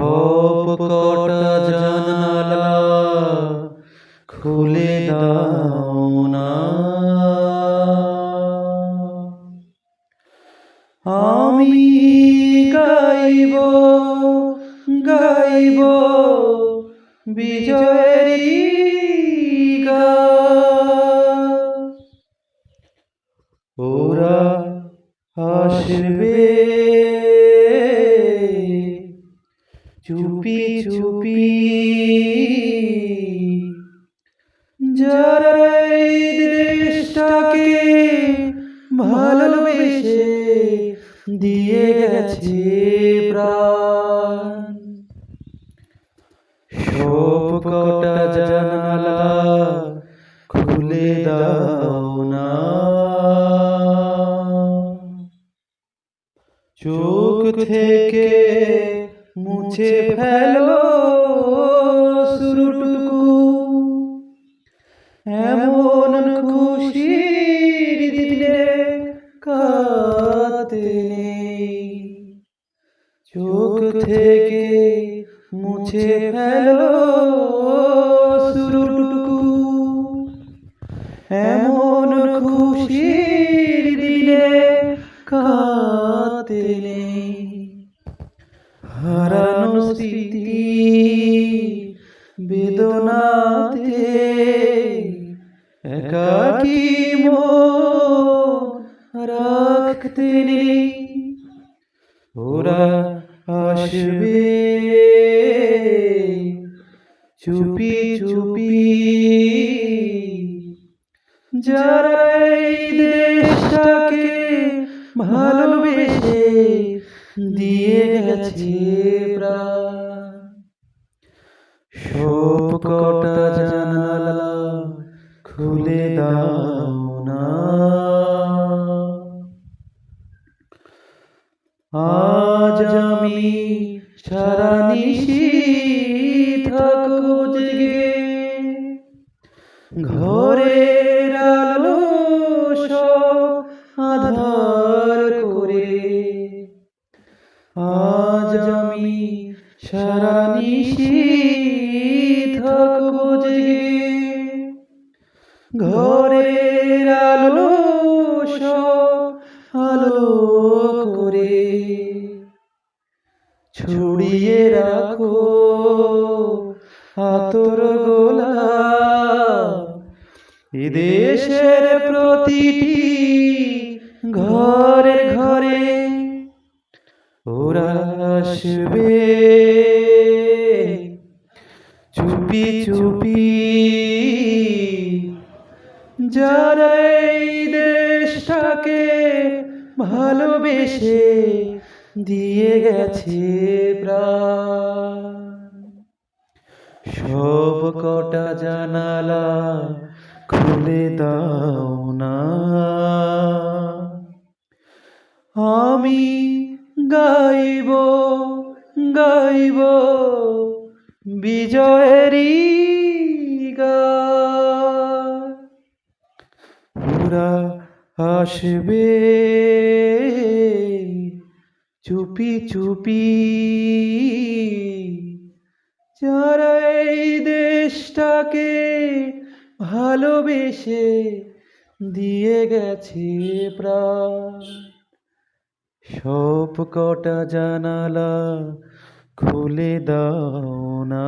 সব কটা জানালা খুলে দাও না আমি গাইব গাইব বিজয়েরই গান। ওরা আসবে চুপি চুপি। যারা এই ভালোবেসে দিয়ে গেছে প্রাণ। জানালা খুলে দাও না। চোখ থেকে মুছে ফেলো শুরুটুকু এমন খুশির দিলে কাতে চোখ থেকে মুছে ফেলো শুরুটুকু এমন খুশির বেদনাতে একাকি রাখতে নেই। ওরা আসবে চুপি চুপি। যারা এই দেশটাকে ভালোবেসে দিয়ে গেছে প্রাণ। কটা জানালা খুলে দাও না। আজ আমি সারা নিশি থাকব জেগে। ঘরের আলো সব আধার করে। আজ আমি সারা নিশি ঘরের আলো আলো করে। ছড়িয়ে রাখো আতর গোলা। এদেশের প্রতিটি ঘরে ঘরে ওরা আসবে। যারা এই দেশটাকে ভালোবেসে দিয়ে গেছে সব কটা জানালা খুলে দাও না। আমি গাইব গাইব বিজয়েরই ওরা আসবে। চুপি চুপি। যারা এই দেশটাকে ভালোবেসে দিয়ে গেছে সব কটা জানালা খুলে দাও না।